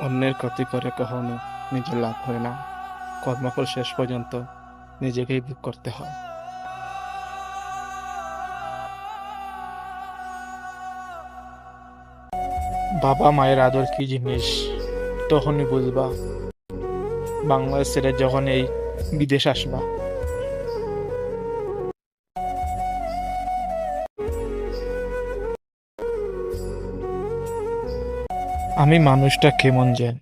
অন্যের ক্ষতি করে কখনো নিজের লাভ হয় না। কর্মফল শেষ পর্যন্ত নিজেকেই ভোগ করতে হয়। বাবা মায়ের আদর কি জিনিস? তখনই বুঝবা বাংলাদেশ ছেড়ে যখন এই বিদেশ আসবা। আমি মানুষটা কেমন যেন?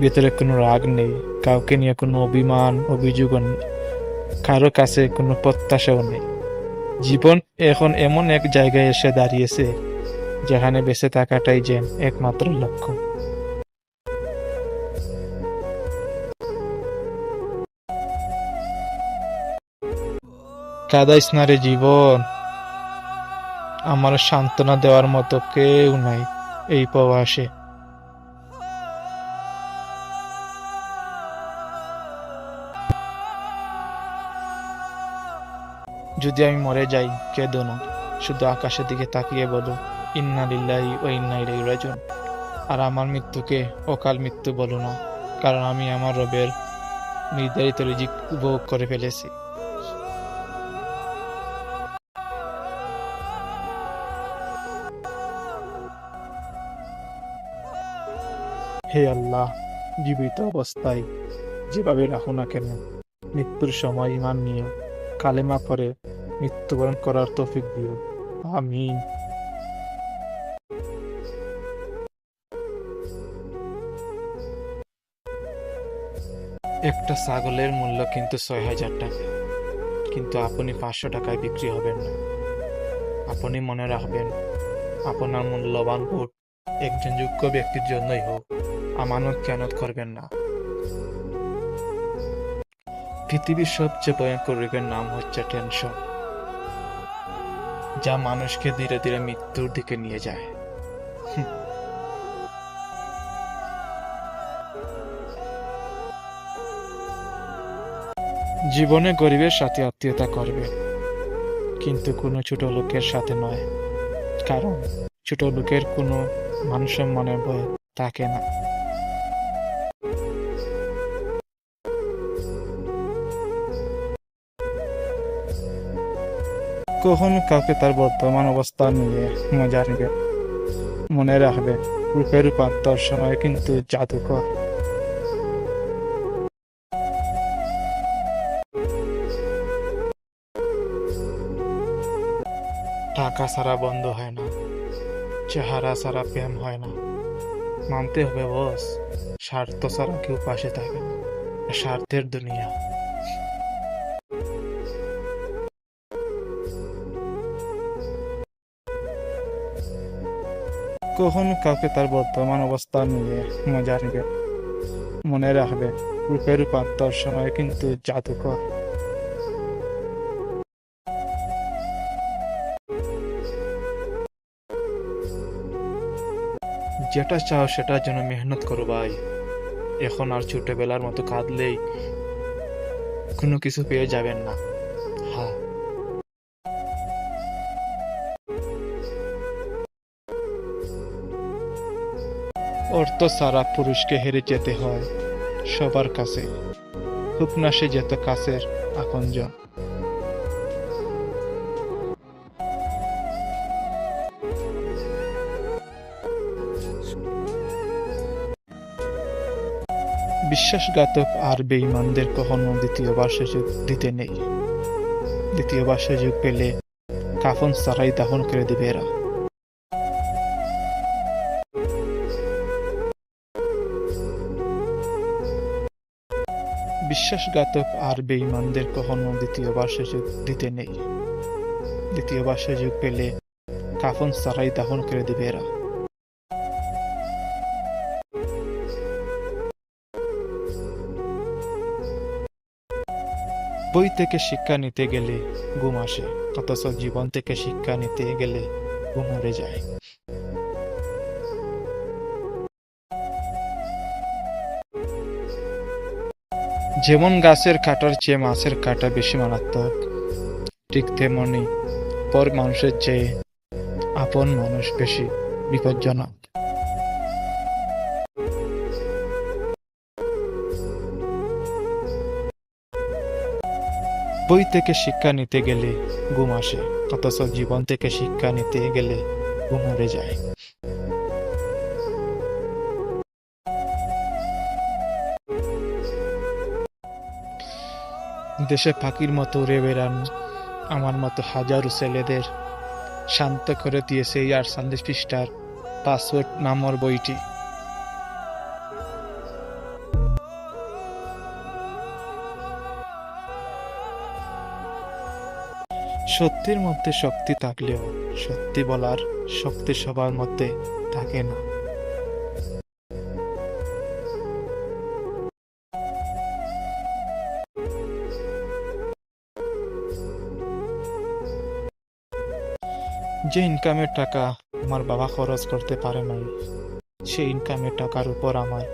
ভেতরে কোনো রাগ নেই, কাউকে নিয়ে কোনো অভিমান, অভিযোগও নেই, কারও কাছে কোনো প্রত্যাশাও নেই। জীবন এখন এমন এক জায়গায় এসে দাঁড়িয়েছে, যেখানে বেঁচে থাকাটাই যেন একমাত্র লক্ষ্য। কাদাইস না রে জীবন, আমার সান্ত্বনা দেওয়ার মতো কেউ নাই, এই প্রবাসে। যদি আমি মরে যাই কেঁদো না শুধু আকাশের দিকে তাকিয়ে বলো, ইন্না লিল্লাহি ও ইন্না ইলাইহি রাজিউন। আর আমার মৃত্যুকে অকাল মৃত্যু বলো না, কারণ আমি আমার রবের নির্ধারিত রিজিক উপভোগ করে ফেলেছি। হে আল্লাহ, জীবিত অবস্থায় যেভাবে রাখো না কেন, মৃত্যুর সময় ইমান নিয়ে কালেমা পরে মৃত্যুবরণ করার তৌফিক দিও। আমিন। একটা ছাগলের মূল্য কিন্তু ছয় হাজার টাকা। কিন্তু আপনি পাঁচশো টাকায় বিক্রি হবেন না। আপনি মনে রাখবেন, আপনার মূল্যবান ভোট একজন যোগ্য ব্যক্তির জন্যই হোক। আমানত কেনত করবেন না? পৃথিবীর সবচেয়ে ভয়ঙ্কর রোগের নাম হচ্ছে টেনশন। যা মানুষকে ধীরে ধীরে মৃত্যুর দিকে নিয়ে যায়। জীবনে গরিবের সাথে আত্মীয়তা করবে, কিন্তু কোনো ছোট লোকের সাথে নয়, কারণ ছোট লোকের কোনো মানুষের মনে ভয় থাকে না। কখন কাউকে তার বর্তমান অবস্থা নিয়ে মজা নেবে। মনে রাখবে, রূপের রূপান্তর সময় কিন্তু জাদুকর। টাকা ছাড়া বন্ধ হয় না, চেহারা ছাড়া প্রেম হয় না। মানতে হবে বস, স্বার্থ ছাড়া কেউ পাশে থাকে স্বার্থের দুনিয়া। কখন কাউকে তার বর্তমান অবস্থা নিয়ে মজা নেবে? মনে রাখবে, রূপের রূপান্তর সময় কিন্তু জাদুকর। যেটা চাও সেটার জন্য মেহনত করো ভাই। এখন আর ছোটবেলার মতো কাঁদলেই কোনো কিছু পেয়ে যাবেন না। হ্যাঁ। অর্থ ছাড়া পুরুষকে হেরে যেতে হয় সবার কাছে। খুব সে যেত কাছের আপনজন। বিশ্বাসঘাতক আর বেঈমানদের কখনো দ্বিতীয়বার সুযোগ দিতে নেই। দ্বিতীয়বার সুযোগ পেলে কাফন ছাড়াই দাহন করে দিবে এরা। বিশ্বাসঘাতক আর বেঈমানদের কখনো দ্বিতীয়বার সুযোগ দিতে নেই। দ্বিতীয়বার সুযোগ পেলে কাফন ছাড়াই দাহন করে দিবে এরা। বই থেকে শিক্ষা নিতে গেলে ঘুম আসে, অথচ জীবন থেকে শিক্ষা নিতে গেলে ঘুম উড়ে যায়। যেমন গাছের কাটার চেয়ে মাছের কাটা বেশি মারাত্মক, ঠিক তেমনি পর মানুষের চেয়ে আপন মানুষ বেশি বিপজ্জনক। বই থেকে শিক্ষা নিতে গেলে ঘুম আসে, অথচ জীবন থেকে শিক্ষা নিতে গেলে ঘুম মরে যায়। দেশে পাখির মতো উড়ে বেড়ান। আমার মতো হাজারো ছেলেদের শান্ত করে দিয়েছে এই আটচল্লিশ পৃষ্ঠার পাসওয়ার্ড নামর বইটি। সত্যির মধ্যে শক্তি থাকলেও সত্যি বলার শক্তি সবার মধ্যে থাকে না। যে ইনকামের টাকা আমার বাবা খরচ করতে পারে নাই, সেই ইনকামের টাকার উপর আমার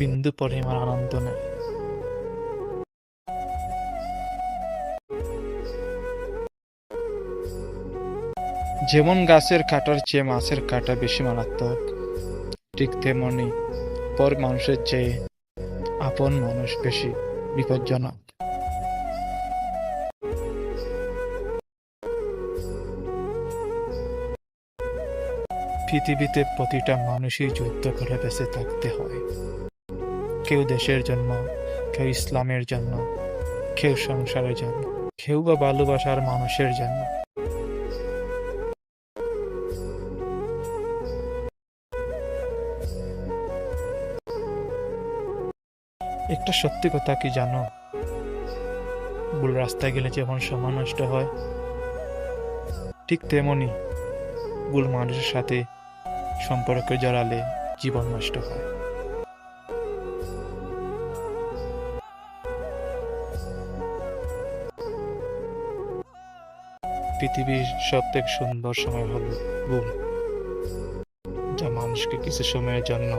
বিন্দু পরিমাণ আনন্দ নেই। যেমন গাছের কাটার চেয়ে মাছের কাটা বেশি মারাত্মক, ঠিক তেমনি পর মানুষের চেয়ে আপন মানুষ বেশি বিপজ্জনক। পৃথিবীতে প্রতিটা মানুষই যুদ্ধ করে বেঁচে থাকতে হয়। কেউ দেশের জন্য, কেউ ইসলামের জন্য, কেউ সংসারের জন্য, কেউ বা ভালোবাসার মানুষের জন্য। একটা সত্যি কথা কি জানো? ভুল রাস্তায় গেলে যেমন সময় নষ্ট হয়, ঠিক তেমনি ভুল মানুষের সাথে সম্পর্কে জড়ালে জীবন নষ্ট হয়। পৃথিবীর সব থেকে সুন্দর সময় হল ভুল যা মানুষকে কিছু সময়ের জন্য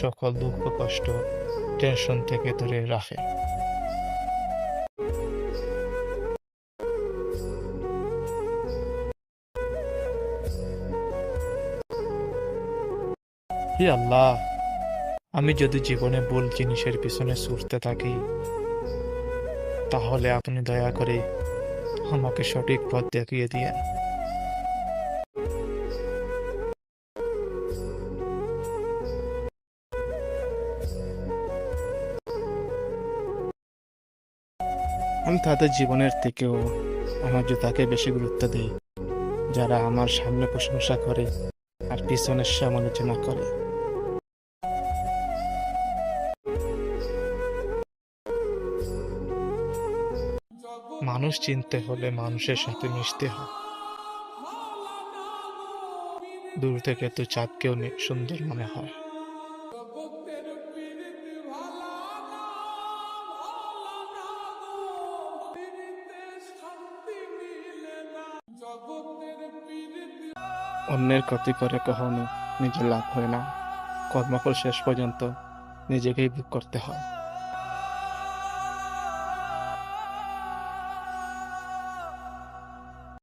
সকল দুঃখ, কষ্ট টেনশন থেকে দূরে রাখে। হে আল্লাহ, আমি যদি জীবনে ভুল জিনিসের পিছনে ছুটতে থাকি, তাহলে আপনি দয়া করে আমাকে সঠিক পথ দেখিয়ে দিয়েন। আমি তাদের জীবনের থেকেও আমার জুতাকে বেশি গুরুত্ব দিই, যারা আমার সামনে প্রশংসা করে আর পিছনের সমালোচনা করে। মানুষ চিনতে হলে মানুষের সাথে মিশতে হয়। দূর থেকে তো চাঁদকেও সুন্দর মনে হয়। অন্যের ক্ষতি করে কখনো নিজের লাভ হয় না। কর্মফল শেষ পর্যন্ত নিজেকেই ভোগ করতে হয়।